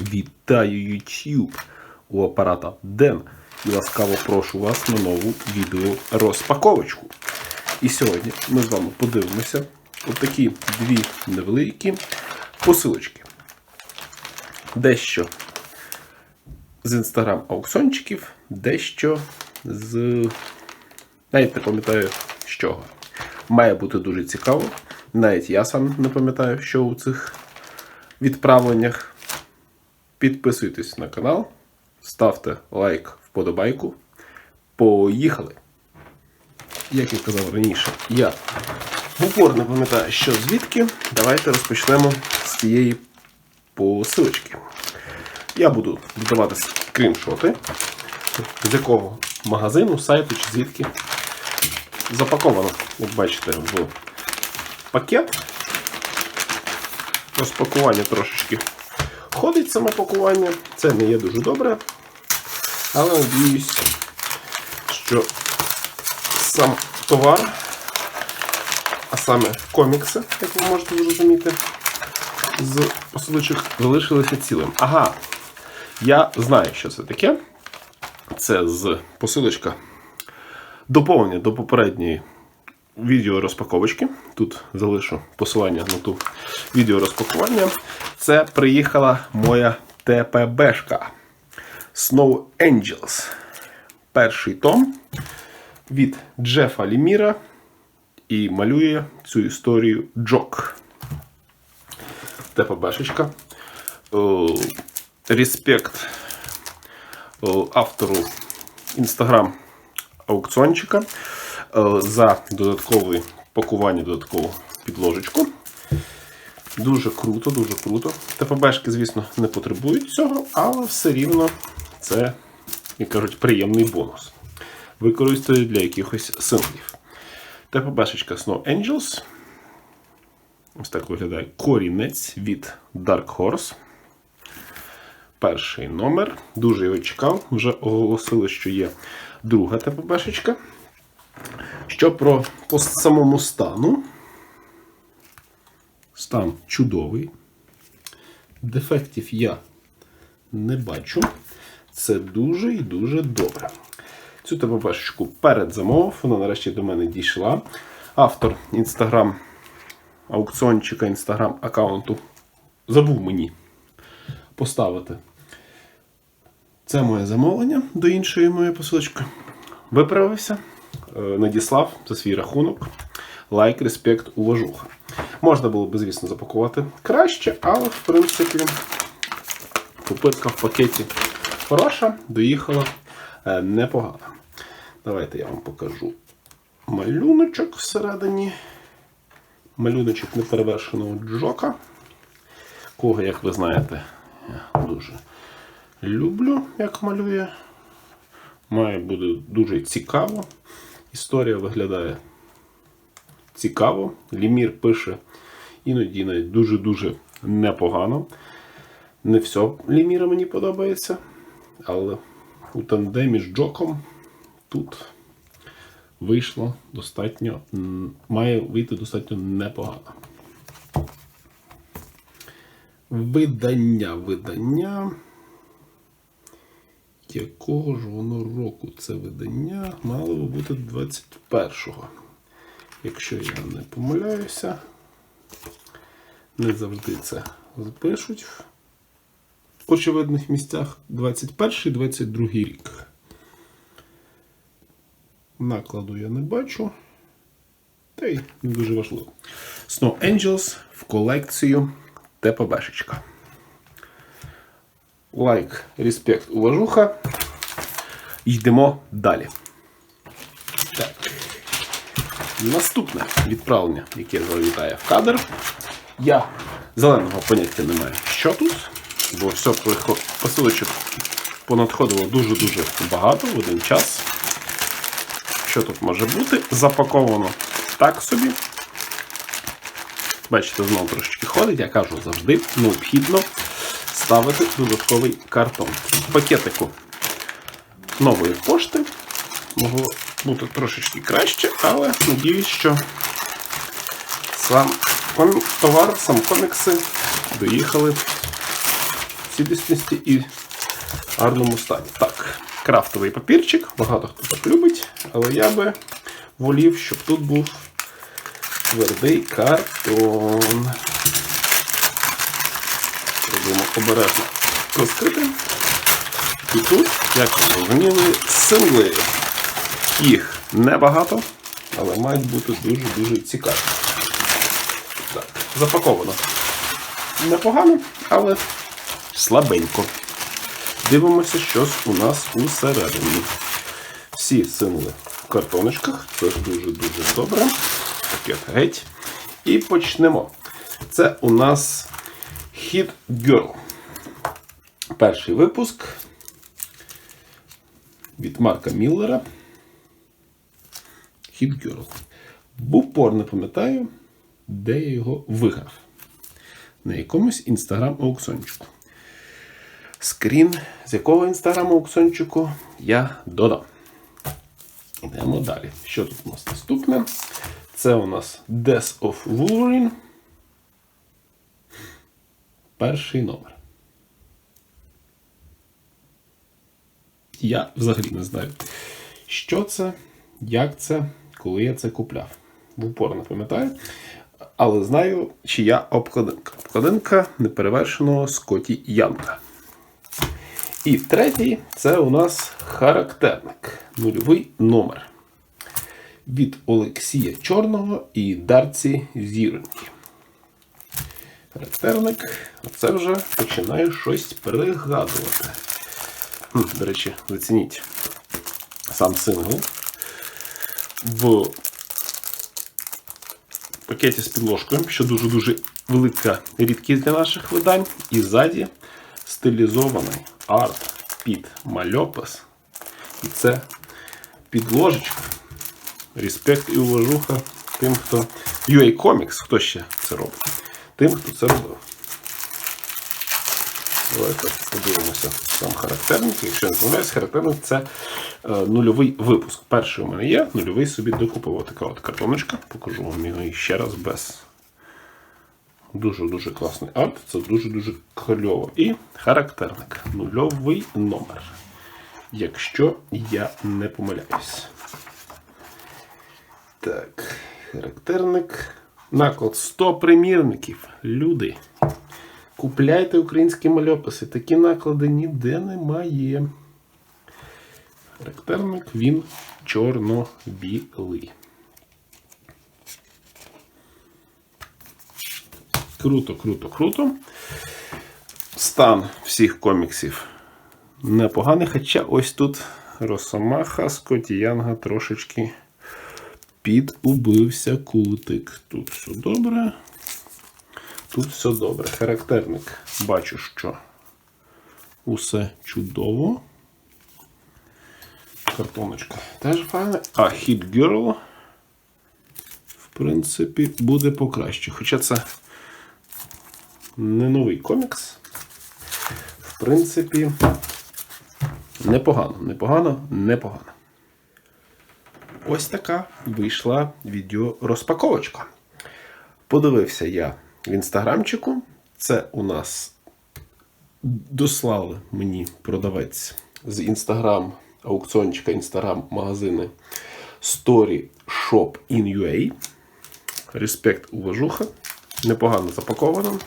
Вітаю YouTube! У апарата Ден і ласкаво прошу вас на нову відео розпаковочку. І сьогодні ми з вами подивимося отакі дві невеликі посилочки. Дещо з інстаграм аукціончиків, дещо з. Навіть не пам'ятаю з чого. Має бути дуже цікаво. Навіть я сам не пам'ятаю, що у цих відправленнях. Підписуйтесь на канал, ставте лайк, вподобайку. Поїхали! Як я казав раніше, я упор не пам'ятаю, що звідки. Давайте розпочнемо з цієї посилочки. Я буду додавати скріншоти, з якого магазину, сайту чи звідки запаковано, як бачите, в пакет. Розпакування трошечки ходить саме пакування. Це не є дуже добре. Але надіюсь, що сам товар, а саме комікси, як ви можете зрозуміти, з посилочок залишилися цілим. Ага, я знаю, що це таке. Це з посилочка доповнення до попередньої відео розпаковочки. Тут залишу посилання на ту відео розпакування. Це приїхала моя ТПБшка Snow Angels. Перший том від Джефа Ліміра. І малює цю історію Джок. ТПБшечка. Е, Респект е, автору інстаграм аукціончика за додаткове пакування, додаткову підложечку. Дуже круто, дуже круто. ТПБшки, звісно, не потребують цього, але все рівно це, як кажуть, приємний бонус. Використаю для якихось символів. ТПБшечка Snow Angels. Ось так виглядає корінець від Dark Horse. Перший номер. Дуже його чекав. Вже оголосили, що є друга ТПБшечка. Що про по самому стану. Стан чудовий. Дефектів я не бачу. Це дуже і дуже добре. Цю ТПБшечку передзамовив, вона нарешті до мене дійшла. Автор інстаграм аукціончика інстаграм аккаунту забув мені поставити. Це моє замовлення до іншої моєї посилочки. Виправився, надіслав за свій рахунок. Лайк, респект, уважуха. Можна було б, звісно, запакувати краще, але, в принципі, попитка в пакеті хороша, доїхала е, непогано. Давайте я вам покажу малюночок всередині. Малюночок неперевершеного джока. Кого, як ви знаєте, я дуже люблю, як малює. Має бути дуже цікаво. Історія виглядає цікаво. Лімір пише іноді навіть дуже-дуже непогано. Не все Ліміра мені подобається, але у тандемі з Джоком тут вийшло достатньо, має вийти достатньо непогано. Видання, видання. Якого ж воно року це видання мало би бути 21-го. Якщо я не помиляюся, не завжди це запишуть в очевидних місцях 21-22 рік. Накладу я не бачу. Та й не дуже важливо. Snow Angels в колекцію ТПБшечка. Лайк, респект, уважуха. Йдемо далі. Так. Наступне відправлення, яке завітає в кадр. Я зеленого поняття не маю, що тут, бо все посилочок понадходило дуже-дуже багато в один час. Що тут може бути? Запаковано так собі. Бачите, знову трошечки ходить, я кажу завжди, необхідно ставити додатковий картон. Пакетику нової пошти могло бути трошечки краще, але надіюсь, що сам товар, сам комікси доїхали в цілісності і гарному стані. Так, крафтовий папірчик. Багато хто так любить, але я би волів, щоб тут був твердий картон. Обережно розкрити. І тут, як ви зрозуміли, сингли. Їх небагато, але мають бути дуже-дуже цікаві. Так, запаковано. Непогано, але слабенько. Дивимося, що у нас усередині. Всі символи в картоночках. Це дуже-дуже добре. Пакет геть. І почнемо. Це у нас Hit Girl. Перший випуск від Марка Міллера. Hit Girl. Був пор, не пам'ятаю, де я його виграв. На якомусь інстаграм-аукціончику. Скрін з якого інстаграм-аукціончику я додам. Йдемо далі. Що тут у нас наступне? Це у нас Death of Wolverine. Перший номер. Я взагалі не знаю, що це, як це, коли я це купляв. В упор не пам'ятаю. Але знаю, чия обкладинка. Обкладинка неперевершеного Скотті Янга. І третій це у нас характерник. Нульовий номер. Від Олексія Чорного і Дарці Характерник. Оце вже починаю щось пригадувати. До речі, зацініть сам сингл. В пакеті з підложкою, що дуже-дуже велика рідкість для наших видань. І ззаді стилізований арт під мальопис. І це підложечка. Респект і уважуха тим, хто. UA Comics, хто ще це робить? Тим, хто це робив. Давайте подивимося сам характерник. Якщо не помиляюсь, характерник це е, нульовий випуск. Перший у мене є, нульовий собі докупив. Така от картоночка. Покажу вам його ще раз без. Дуже-дуже класний арт. Це дуже-дуже кльово. І характерник. Нульовий номер. Якщо я не помиляюсь. Так, характерник. Наклад 100 примірників. Люди. Купляйте українські мальописи. Такі наклади ніде немає. Характерник він чорно-білий. Круто, круто, круто. Стан всіх коміксів непоганий. Хоча ось тут Росомаха Скотті Янга трошечки підубився кутик. Тут все добре. Тут все добре. Характерник бачу, що усе чудово. Картоночка теж файна. А Hit Girl, в принципі, буде покраще. Хоча це не новий комікс. В принципі, непогано, непогано, непогано. Ось така вийшла відеорозпаковочка. Подивився я в інстаграмчику. Це у нас дослали мені продавець з інстаграм, аукціончика інстаграм-магазини Story Shop in UA. Респект уважуха. Непогано запаковано.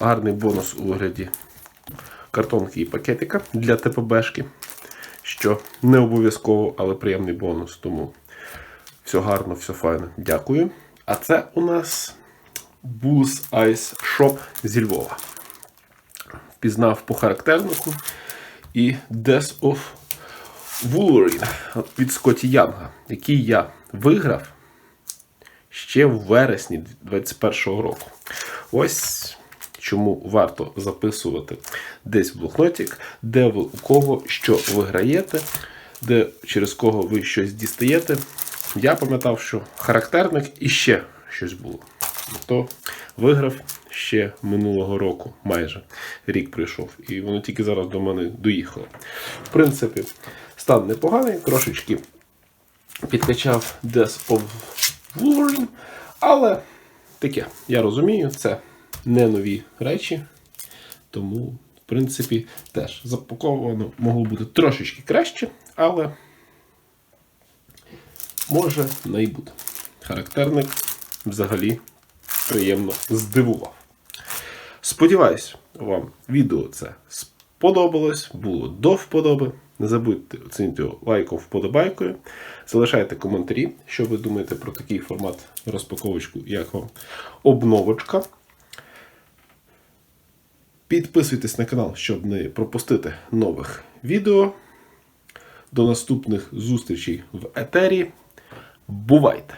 Гарний бонус у вигляді картонки і пакетика для ТПБшки, що не обов'язково, але приємний бонус. Тому все гарно, все файно. Дякую. А це у нас Bulls Ice Shop зі Львова. Впізнав по характернику і Death of Wolverine від Скотті Янга, який я виграв ще в вересні 2021 року. Ось чому варто записувати десь в блокнотик, де ви у кого що виграєте, де через кого ви щось дістаєте. Я пам'ятав, що характерник і ще щось було. То виграв ще минулого року, майже рік прийшов, і воно тільки зараз до мене доїхало. В принципі, стан непоганий, трошечки підкачав Death of Wolverine, але таке, я розумію, це не нові речі, тому в принципі, теж запаковано могло бути трошечки краще, але може не. Характерник взагалі приємно здивував. Сподіваюсь, вам відео це сподобалось, було до вподоби. Не забудьте оцінити лайком, вподобайкою. Залишайте коментарі, що ви думаєте про такий формат розпаковочку, як вам обновочка. Підписуйтесь на канал, щоб не пропустити нових відео. До наступних зустрічей в етері. Бувайте!